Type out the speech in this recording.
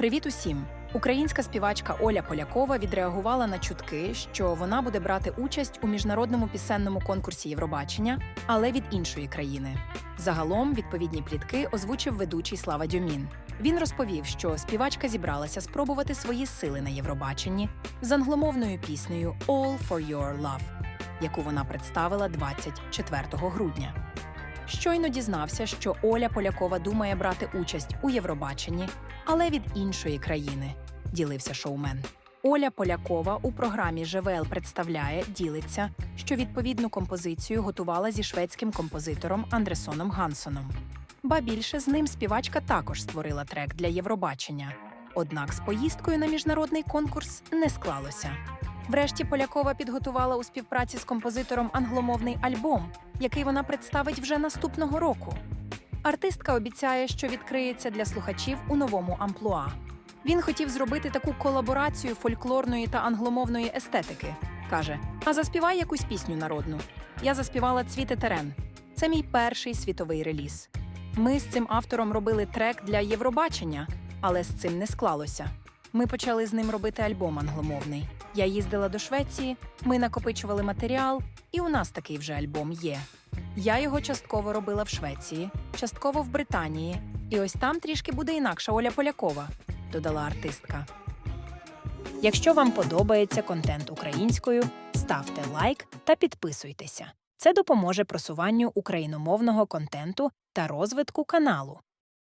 Привіт усім! Українська співачка Оля Полякова відреагувала на чутки, що вона буде брати участь у міжнародному пісенному конкурсі Євробачення, але від іншої країни. Загалом відповідні плітки озвучив ведучий Слава Дюмін. Він розповів, що співачка зібралася спробувати свої сили на Євробаченні з англомовною піснею All for Your Love, яку вона представила 24 грудня. Щойно дізнався, що Оля Полякова думає брати участь у Євробаченні, але від іншої країни, ділився шоумен. Оля Полякова у програмі ЖВЛ представляє, ділиться, що відповідну композицію готувала зі шведським композитором Андресоном Гансоном. Ба більше з ним співачка також створила трек для Євробачення. Однак з поїздкою на міжнародний конкурс не склалося. Врешті Полякова підготувала у співпраці з композитором англомовний альбом, який вона представить вже наступного року. Артистка обіцяє, що відкриється для слухачів у новому амплуа. Він хотів зробити таку колаборацію фольклорної та англомовної естетики. каже: А заспівай якусь пісню народну. Я заспівала Цвіте терен. Це мій перший світовий реліз. Ми з цим автором робили трек для Євробачення, але з цим не склалося. Ми почали з ним робити альбом англомовний. Я їздила до Швеції, ми накопичували матеріал, і у нас такий вже альбом є. Я його частково робила в Швеції, частково в Британії, і ось там трішки буде інакша Оля Полякова, додала артистка. Якщо вам подобається контент українською, ставте лайк та підписуйтеся. Це допоможе просуванню україномовного контенту та розвитку каналу.